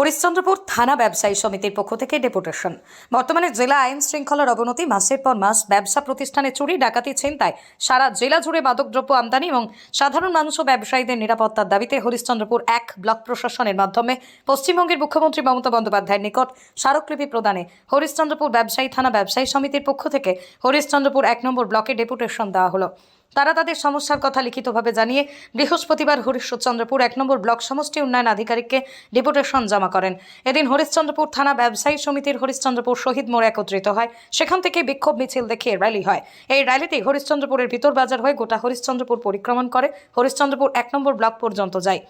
হরিশ্চন্দ্রপুর থানা ব্যবসায়ী সমিতির পক্ষ থেকে ডেপুটেশন। বর্তমানে জেলা আইন শৃঙ্খলার অবনতি মাসের পর মাস। ব্যবসা প্রতিষ্ঠানে চুরি ডাকাতি ছিনতাই, সারা জেলা জুড়ে মাদকদ্রব্য আমদানি এবং সাধারণ মানুষ ও ব্যবসায়ীদের নিরাপত্তার দাবিতে হরিশ্চন্দ্রপুর এক ব্লক প্রশাসনের মাধ্যমে পশ্চিমবঙ্গের মুখ্যমন্ত্রী মমতা বন্দ্যোপাধ্যায়ের নিকট স্মারকলিপি প্রদানে হরিশ্চন্দ্রপুর ব্যবসায়ী থানা ব্যবসায়ী সমিতির পক্ষ থেকে হরিশ্চন্দ্রপুর এক নম্বর ব্লকে ডেপুটেশন দেওয়া হলো। তারা তাদের সমস্যার কথা লিখিতভাবে জানিয়ে বৃহস্পতিবার হরিশ্চন্দ্রপুর এক নম্বর ব্লক সমষ্টি উন্নয়ন আধিকারিককে ডেপুটেশন জমা করেন। এদিন হরিশ্চন্দ্রপুর থানা ব্যবসায়ী সমিতির হরিশ্চন্দ্রপুর শহীদ মোড় একত্রিত হয়। সেখান থেকে বিক্ষোভ মিছিল দেখে র্যালি হয়। এই র্যালিতে হরিশ্চন্দ্রপুরের ভিতর বাজার হয়ে গোটা হরিশ্চন্দ্রপুর পরিক্রমণ করে। হরিশ্চন্দ্রপুর এক নম্বর ব্লক পর্যন্ত যায়।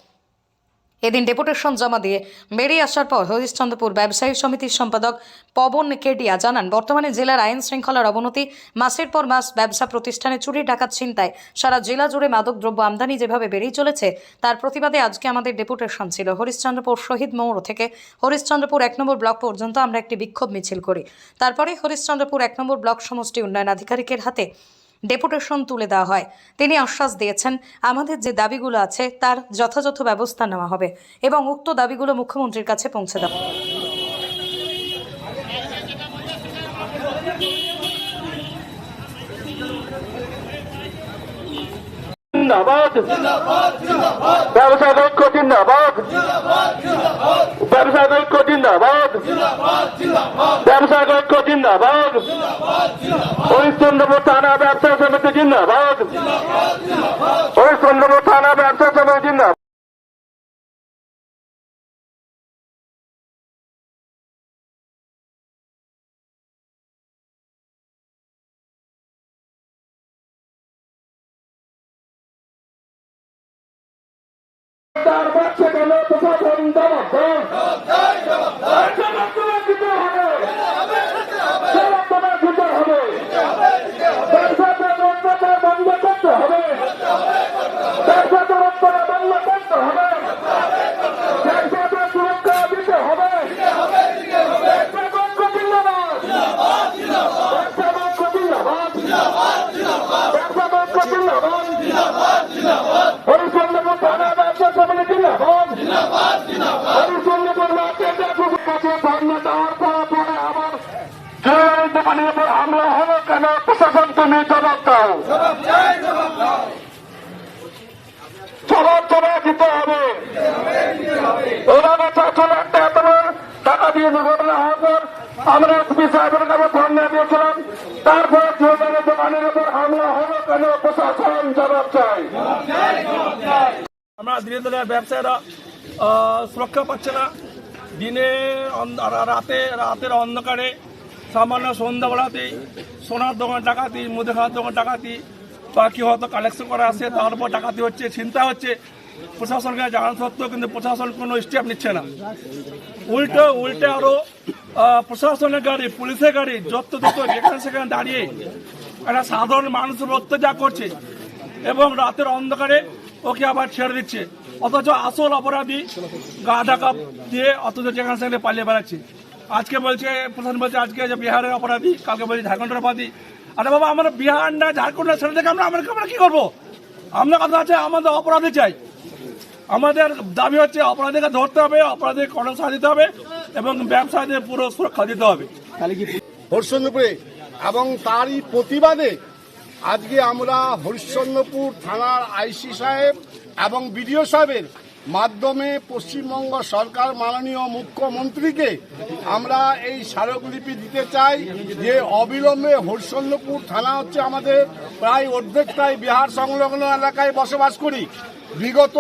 এদিন ডেপুটেশন জমা দিয়ে বেরিয়ে আসার পর হরিশ্চন্দ্রপুর ব্যবসায়ী সমিতির সম্পাদক পবন কেডিয়া জানান, বর্তমানে জেলার আইন শৃঙ্খলার অবনতি মাসের পর মাস ব্যবসা প্রতিষ্ঠানে চুরি ডাকাত ছিনতায় সারা জেলা জুড়ে মাদকদ্রব্য আমদানি যেভাবে বেড়েই চলেছে, তার প্রতিবাদে আজকে আমাদের ডেপুটেশন ছিল। হরিশ্চন্দ্রপুর শহীদ মোড় থেকে হরিশ্চন্দ্রপুর এক নম্বর ব্লক পর্যন্ত আমরা একটি বিক্ষোভ মিছিল করি। তারপরে হরিশ্চন্দ্রপুর এক নম্বর ব্লক সমষ্টি উন্নয়ন আধিকারিকের হাতে ডেপুটেশন তুলে দেওয়া হয়। তিনি আশ্বাস দিয়েছেন, আমাদের যে দাবিগুলো আছে, তার যথাযথ ব্যবস্থা নেওয়া হবে এবং উক্ত দাবিগুলো মুখ্যমন্ত্রীর কাছে পৌঁছে দেওয়া জিন্দাবাদ। ব্যবসা ঐক্য জিন্দাবাদ ব্যবসা ঐক্য জিন্দাবাদ ব্যবসা ঐক্য জিন্দাবাদ হরিশ্চন্দ্রপুর থানা ব্যবসা সমিতি জিন্দাবাদ হরিশ্চন্দ্রপুর থানা ব্যবসা সমিতি জিন্দাবাদ তার বাচ্চা কেন প্রশাসন জবাব দাও জবাব তোমার দিতে হবে জবাব তোমার দিতে হবে ব্যবসাতে অত্যাচার বন্ধ করতে হবে ব্যবসাতে অত্যাচার বন্ধ করতে হবে ব্যবসাতে সুরক্ষা দিতে হবে ব্যবসা বন্ধ জিন্দাবাদ ব্যবসা বন্ধ জিন্দাবাদ ব্যবসা বন্ধ জিন্দাবাদ হরিচন্দ্রপুর থানা ব্যবসা সমিতি জিন্দাবাদ হরিচন্দ্রপুর মার্কেটে কাছে দেওয়ার পরে পরে আমার দোকানের উপর হামলা হলো কেন? প্রশাসন তুমি জবাব দাও। জবাব জবাব দিতে হবে। চারশো লাখ টাকা তোমার টাকা দিয়ে দুর্ঘটনা হওয়ার পর আমরা এসপি সাহেবের কাছে ধর্ণা দিয়েছিলাম। তারপর দোকানের উপর হামলা হলো কেন? প্রশাসন জবাব চাই। আমরা ধীরে ধীরে ব্যবসায়ীরা আহ, সুরক্ষা পাচ্ছে না। দিনে রাতে রাতের অন্ধকারে সামান্য সন্ধ্যাবেলাতেই সোনার দোকান ডাকাতি মুদি খাওয়ার দোকান ডাকাতি, বাকি হয়তো কালেকশন করা আসে তারপর ডাকাতি হচ্ছে, চিন্তা হচ্ছে, প্রশাসনকে জানানো সত্ত্বেও কিন্তু প্রশাসন কোনো স্টেপ নিচ্ছে না। উল্টো, উল্টে আরও প্রশাসনের গাড়ি, পুলিশের গাড়ি, যত যত যেখানে সেখানে দাঁড়িয়ে একটা সাধারণ মানুষের অত্যাচার করছে এবং রাতের অন্ধকারে ওকে আবার ছেড়ে দিচ্ছে। অথচ আসল অপরাধী গা ঢাকা দিয়ে অথচ যেখানে সেখানে পালিয়ে বেড়াচ্ছে। আজকে বলছে, প্রধান বলছে, আজকে যে বিহারের অপরাধী, কালকে বলছে ঝাড়খণ্ডের অপরাধী। আরে বাবা, আমরা বিহার না ঝাড়খণ্ড না ছেড়ে থেকে আমরা আমরা কি করব? আমরা কথা আছে, আমাদের অপরাধী চাই। আমাদের দাবি হচ্ছে অপরাধীকে ধরতে হবে অপরাধী কঠোর সাজা দিতে হবে এবং ব্যবসায়ীদের পুরো সুরক্ষা দিতে হবে। হরিশ্চন্দ্রপুরে এবং তারই প্রতিবাদে আজকে আমরা হরিশ্চন্দ্রপুর থানার আইসি সাহেব এবং বিডিও সাহেবের মাধ্যমে পশ্চিমবঙ্গ সরকার মাননীয় মুখ্যমন্ত্রীকে আমরা এই স্মারকলিপি দিতে চাই যে অবিলম্বে হরিশ্চন্দ্রপুর থানা হচ্ছে আমাদের প্রায় অর্ধেকটাই বিহার সংলগ্ন এলাকায় বসবাস করি। বিগত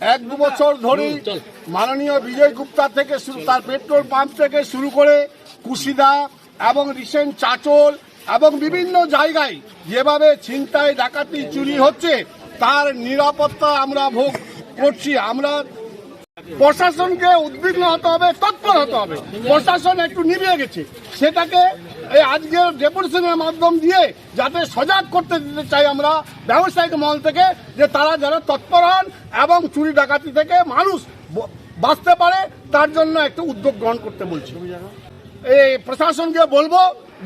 এক দু বছর ধরেই মাননীয় বিজয় গুপ্তা থেকে শুরু তার পেট্রোল পাম্প থেকে শুরু করে কুশিদা এবং রিসেন্ট চাচল এবং বিভিন্ন জায়গায় যেভাবে ছিনতাই, ডাকাতি চুরি হচ্ছে, তার নিরাপত্তা আমরা ভোগ করছি। আমরা প্রশাসনকে উদ্বিগ্ন হতে হবে, তৎপর হতে হবে। প্রশাসন একটু নিভিয়ে গেছে। সেটাকে এই আজকের ডেপুটেশনের মাধ্যম দিয়ে যাতে সজাগ করতে দিতে চাই আমরা ব্যবসায়িক মহল থেকে, যে তারা যারা তৎপর হন এবং চুরি, ডাকাতি থেকে মানুষ বাঁচতে পারে, তার জন্য একটু উদ্যোগ গ্রহণ করতে বলছি। এই প্রশাসনকে বলব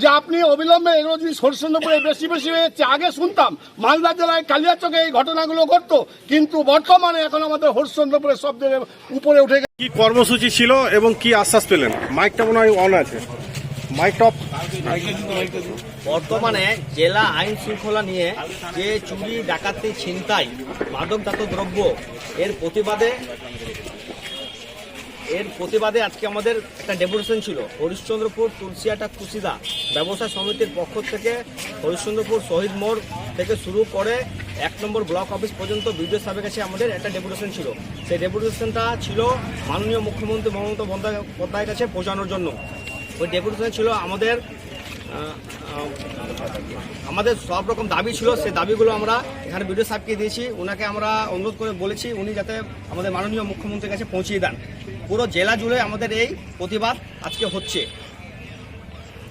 যে আপনি অবিলম্বে এগুলো যদি হরিশ্চন্দ্রপুরে বেশি বেশি হয়ে যাচ্ছে আগে শুনতাম মালদা জেলায় কালিয়াচকে এই ঘটনাগুলো ঘটতো কিন্তু বর্তমানে এখন আমাদের হরিশ্চন্দ্রপুরে সব জায়গায় উপরে উঠে গেছে। কি কর্মসূচি ছিল এবং কি আশ্বাস পেলেন? মাইকটা মনে হয় অন আছে। মাইকটা অফ বর্তমানে জেলা আইন শৃঙ্খলা নিয়ে যে চুরি ডাকাতি ছিনতাই মাদকজাত দ্রব্য এর প্রতিবাদে এর প্রতিবাদে আজকে আমাদের একটা ডেপুটেশন ছিল। হরিশ্চন্দ্রপুর, তুলসিয়াটা কুশিদা ব্যবসা সমিতির পক্ষ থেকে হরিশ্চন্দ্রপুর শহীদ মোড় থেকে শুরু করে এক নম্বর ব্লক অফিস পর্যন্ত বিডিও সাহেবের কাছে আমাদের একটা ডেপুটেশন ছিল। সেই ডেপুটেশনটা ছিল মাননীয় মুখ্যমন্ত্রী মমতা বন্দ্যোপাধ্যায়ের কাছে পৌঁছানোর জন্য। ওই ডেপুটেশন ছিল আমাদের আমাদের সব রকম দাবি ছিল সেই দাবিগুলো আমরা এখানে বিডিও সাহেবকে দিয়েছি। ওনাকে আমরা অনুরোধ করে বলেছি উনি যাতে আমাদের মাননীয় মুখ্যমন্ত্রীর কাছে পৌঁছিয়ে দেন। পুরো জেলা জুড়ে আমাদের এই প্রতিবাদ আজকে হচ্ছে।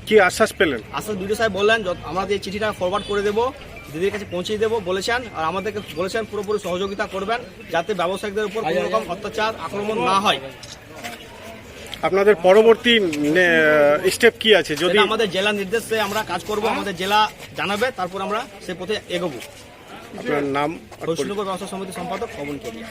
কি আশ্বাস পেলেন? আশ্বাস বিডিও সাহেব বললেন আমাদের এই চিঠিটা ফরওয়ার্ড করে দেবো দিদির কাছে পৌঁছিয়ে দেবো বলেছেন। আর আমাদেরকে বলেছেন পুরোপুরি সহযোগিতা করবেন যাতে ব্যবসায়ীদের উপর কোনো রকম অত্যাচার আক্রমণ না হয়। আপনাদের পরবর্তী স্টেপ কি আছে? যদি আমাদের জেলা নির্দেশে আমরা কাজ করব আমাদের জেলা জানাবে তারপর আমরা সে পথে এগোবো। আপনার নাম ব্যবসা সমিতি সম্পাদক পবন কেরিয়া।